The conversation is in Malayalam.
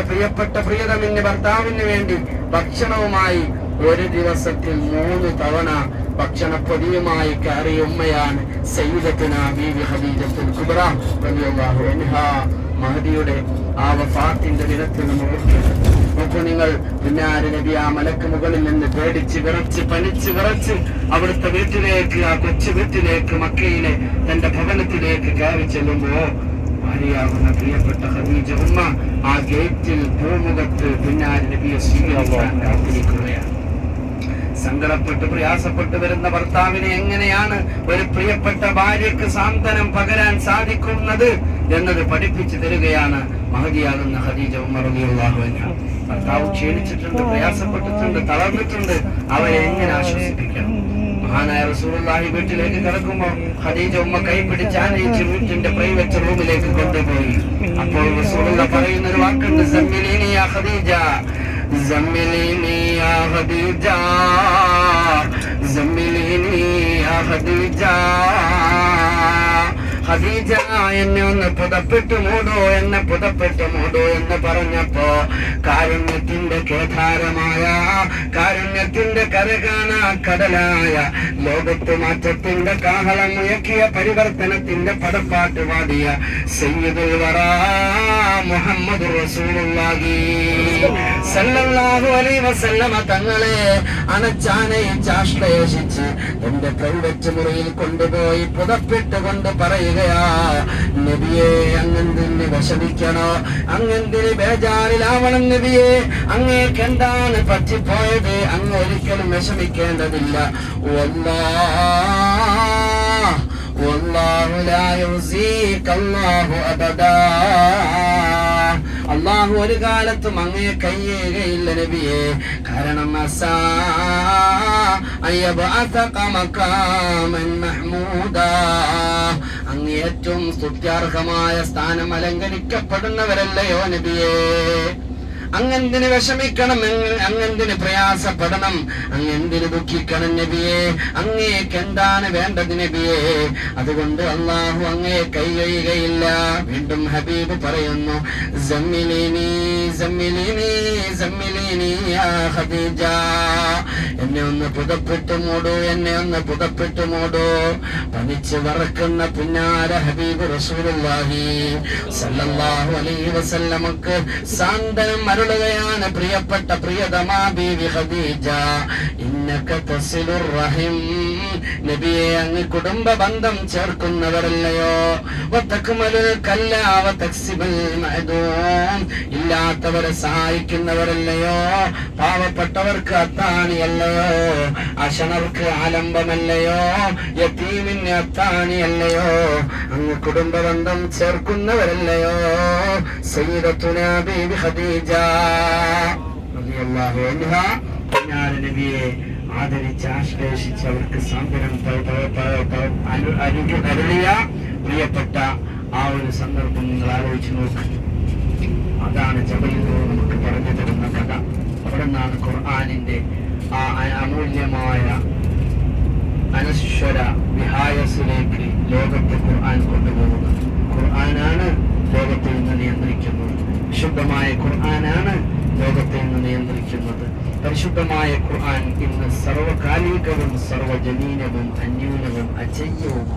തന്റെ പ്രിയപ്പെട്ട പ്രിയതമിന് ഭർത്താവിന് വേണ്ടി ഭക്ഷണവുമായി ഒരു ദിവസത്തിൽ മൂന്ന് തവണ ഭക്ഷണപ്പൊതിയുമായി കയറിയ ഉമ്മയാണ് സയ്യിദത്തുന ബീവി അൻഹാ. മഹദിയുടെ ആ വഫാത്തിന്റെ ദിനത്തിൽ നിങ്ങൾ പിന്നാര് നബി ആ മലക്ക് മുകളിൽ നിന്ന് പേടിച്ച് വിറച്ച് പനിച്ച് വിറച്ച് അവിടുത്തെ വീട്ടിലേക്ക് ആ കൊച്ചു വീട്ടിലേക്ക് മക്കയിലെ തന്റെ ഭവനത്തിലേക്ക് കയറി ചെല്ലുമ്പോ ഭാര്യയാകുന്ന പ്രിയപ്പെട്ട ഖദീജ ഉമ്മ ആ ഗേറ്റിൽ പൂമുഖത്ത് പിന്നാലെ നബിയെ സ്വീകരിക്കാൻ കാത്തിരിക്കുകയാണ് സങ്കടപ്പെട്ട് പ്രയാസപ്പെട്ട് വരുന്ന ഭർത്താവിനെ എങ്ങനെയാണ് ഒരു പ്രിയപ്പെട്ട ഭാര്യക്ക് സാന്ത്വനം പകരാൻ സാധിക്കുന്നത് എന്നത് പഠിപ്പിച്ചു തരികയാണ് മഹതിയാകുന്ന ഹദീജ അൻഹ. ഭർത്താവ് ക്ഷീണിച്ചിട്ടുണ്ട് പ്രയാസപ്പെട്ടിട്ടുണ്ട് തളർന്നിട്ടുണ്ട്. അവരെ എങ്ങനെ ആശ്വസിപ്പിക്കണം? മഹാനായ റസൂലുള്ളാഹി വീട്ടിലേക്ക് കിടക്കുമ്പോൾ ഖദീജ ഉമ്മ കൈ പിടിച്ച് ആനയിച്ച് വീട്ടിന്റെ പ്രൈവറ്റ് റൂമിലേക്ക് കൊണ്ടുപോയി. അപ്പോൾ റസൂറുള്ള പറയുന്ന ഒരു വാക്കുണ്ട് സമ്മിലീനി യാ ഖദീജ സമ്മിലീനി യാ ഖദീജ സമ്മിലീനി യാ ഖദീജ. എന്നെ ഒന്ന് പുതപ്പിട്ട് മൂടോ എന്നെ പുതപ്പിട്ട് മൂടോ എന്ന് പറഞ്ഞപ്പോ കാരുണ്യത്തിന്റെ കേധാരമായ കാരുണ്യത്തിന്റെ കരകാണ കടലായ ലോകത്ത് മാറ്റത്തിന്റെ കാഹളം ഉയക്കിയ പരിവർത്തനത്തിന്റെ പടപ്പാട്ട് പാടിയ സയ്യിദുൽ വറ. മുഹമ്മദ് റസൂലുള്ളാഹി സല്ലല്ലാഹു അലൈഹി വസല്ലമ തങ്ങളെ അണച്ചാനയിച്ച് ആശ്ലേഷിച്ച് എന്റെ പ്രൈവറ്റ് മുറിയിൽ കൊണ്ടുപോയി പുതപ്പിട്ട് കൊണ്ട് പറയുകയാ നബിയെ അങ്ങെന്തിന് വിഷമിക്കണോ അങ്ങെന്തിന് ബേജാറിലാവണം നബിയെ അങ്ങേക്ക് എന്താണ് പറ്റിപ്പോയത് അങ്ങ് ഒരിക്കലും വിഷമിക്കേണ്ടതില്ല വല്ലാഹ് والله لا يخزيك الله أبدا അള്ളാഹു ഒരു കാലത്തും അങ്ങയെ കയ്യേകയില്ല നബിയെ. കാരണം അങ്ങേറ്റവും സ്തുത്യാർഹമായ സ്ഥാനം അലങ്കരിക്കപ്പെടുന്നവരല്ലയോ നബിയേ. അങ്ങെന്തിന് വിഷമിക്കണം? അങ്ങ് അങ്ങെന്തിന് പ്രയാസപ്പെടണം? അങ്ങെന്തിന് ദുഃഖിക്കണം നബിയെ? അങ്ങേക്ക് എന്താണ് വേണ്ടത് നബിയെ? അതുകൊണ്ട് അള്ളാഹു അങ്ങേ കൈകഴിയുകയില്ല വീണ്ടും ഹബീബ് പറയുന്നു "സമ്മിലിനി, സമ്മിലിനി, സമ്മിലിനി യാ ഖദീജ." എന്നെ ഒന്ന് പുതപ്പിട്ട് മൂടൂ എന്നെ ഒന്ന് പുതപ്പിട്ട് മൂടൂ. പനിച്ച് വറക്കുന്ന പുന്നാര ഹബീബ് റസൂലുള്ളാഹി സല്ലല്ലാഹു അലൈഹി വസല്ലമക്ക് സാന്ത്വനം അരുളുകയാണ് പ്രിയപ്പെട്ട പ്രിയതമാ ബീവി ഖദീജ. ഇന്നക തസിലുർ റഹിം. നബിയെ അങ്ങ് കുടുംബ ബന്ധം ചേർക്കുന്നവരല്ലയോ? ഇല്ലാത്തവരെ സഹായിക്കുന്നവരല്ലയോ? പാവപ്പെട്ടവർക്ക് അത്താണിയല്ലയോ അശണർക്ക് ആലംബമല്ലയോ? യതീമിന് അത്താണിയല്ലയോ അങ്ങ് കുടുംബ ബന്ധം ചേർക്കുന്നവരല്ലയോ? സയ്യിദത്തുനാ ബീബി ഖദീജ. റളിയല്ലാഹു അൻഹാ. ഞാൻ നബിയെ ആദരിച്ച് ആശ്ലേഷിച്ച് അവർക്ക് സാന്ത്വനം അരുളിയ പ്രിയപ്പെട്ട ആ ഒരു സന്ദർഭം നിങ്ങൾ ആലോചിച്ച് നോക്ക്. അതാണ് ജബലിലോ നമുക്ക് പറഞ്ഞു തരുന്ന കഥ. അവിടെ നിന്നാണ് ഖുർആാനിന്റെ അമൂല്യമായ അനശ്വര വിഹായസിലേക്ക് ലോകത്തെ ഖുർആൻ കൊണ്ടുപോകുന്നത്. ഖുർആനാണ് ലോകത്തെ ഇന്ന് നിയന്ത്രിക്കുന്നത്. വിശുദ്ധമായ ഖുർആനാണ് ലോകത്തെ ഇന്ന് നിയന്ത്രിക്കുന്നത്. പരിശുദ്ധമായ ഖുർആൻ ഇന്ന് സർവകാലികവും സർവജനീനവും അന്യൂനവും അജയ്യവും